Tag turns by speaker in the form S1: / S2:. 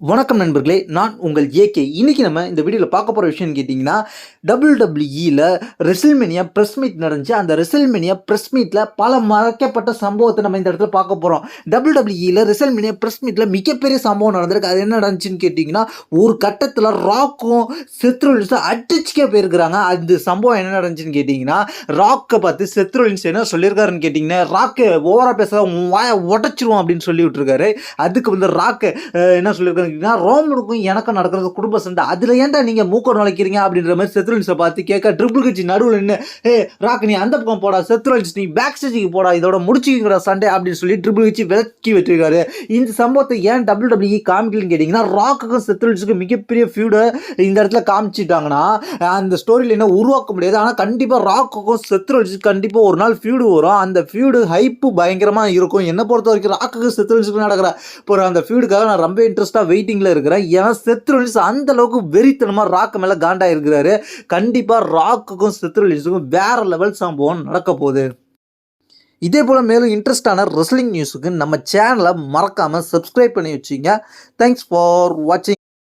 S1: வணக்கம் நண்பர்களே நான் உங்கள் ஏகே. இன்னைக்கு நம்ம இந்த வீடியோவில் பார்க்க போகிற விஷயம் கேட்டிங்கன்னா டபுள் ரெசில்மெனியா ப்ரெஸ் மீட் நடந்துச்சு. அந்த ரெசில்மெனியா ப்ரெஸ் மீட்டில் பல மறைக்கப்பட்ட சம்பவத்தை நம்ம இந்த இடத்துல பார்க்க போகிறோம் டபுள் ரெசில்மெனியா ப்ரெஸ் மீட்டில் மிகப்பெரிய சம்பவம் நடந்திருக்கு. அது என்ன நடந்துச்சுன்னு கேட்டிங்கன்னா ஒரு கட்டத்தில் ராக்கும் செத்ரோலின்ஸும் அடிச்சுக்கே போயிருக்கிறாங்க. அந்த சம்பவம் என்ன நடந்துச்சுன்னு கேட்டிங்கன்னா ராக்கை பார்த்து செத்ரோலின்ஸ் என்ன சொல்லியிருக்காருன்னு கேட்டிங்கன்னா ராக்கு ஓவராக பேசாத வாயை உடச்சிருவோம் அப்படின்னு சொல்லி விட்டுருக்காரு அதுக்கு வந்து ராக்கு என்ன சொல்லியிருக்காரு? சொல்லியிருக்காருன்னா ரோமனுக்கும் எனக்கும் நடக்கிறது குடும்ப சண்டை. அதில் ஏன்டா நீங்கள் மூக்க நுழைக்கிறீங்க அப்படின்ற மாதிரி செத்ரோலின்ஸை பார்த்து கேட்க ட்ரிபிள் கட்சி நடுவில் நின்று ஏ ராக்கு நீ அந்த பக்கம் போடா செத்ரோலின்ஸ் நீ பேக் ஸ்டேஜுக்கு போடா இதோட முடிச்சுக்கிற சண்டை அப்படின்னு சொல்லி ட்ரிபிள் கட்சி விளக்கி வச்சிருக்காரு. இந்த சம்பவத்தை ஏன் டபிள்யூ டபிள்யூ காமிக்கலன்னு கேட்டிங்கன்னா ராக்குக்கும் செத்ரோலின்ஸுக்கும் மிகப்பெரிய ஃபியூடை இந்த இடத்துல காமிச்சிட்டாங்கன்னா அந்த ஸ்டோரியில் என்ன உருவாக்க முடியாது. ஆனால் கண்டிப்பாக ராக்குக்கும் செத்ரோலின்ஸ் கண்டிப்பாக ஒரு நாள் ஃபியூடு வரும். அந்த ஃபியூடு ஹைப்பு பயங்கரமாக இருக்கும். என்னை பொறுத்த வரைக்கும் ராக்குக்கு செத்ரோலின்ஸுக்கும் நடக்கிற இப்போ அந்த ஃபியூடுக்காக நான் ரொம்ப இன்ட்ரெஸ்ட்டாக வெயிட்டிங்கில் இருக்கிறேன் ஏன்னா செத்ரோலின்ஸ் அந்த அளவுக்கு வெறித்தனமாக ராக்கு மேலே காண்டா இருக்கிறாரு. கண்டிப்பாக ராக்குக்கும் செத்ரோலின்ஸுக்கும் வேற லெவல் சம்பவம் நடக்க போகுது. இதே போல் மேலும் இன்ட்ரெஸ்டான ரெஸ்லிங் நியூஸுக்கு நம்ம சேனலை மறக்காமல் சப்ஸ்கிரைப் பண்ணி வச்சுங்க. தேங்க்ஸ் ஃபார் வாட்சிங்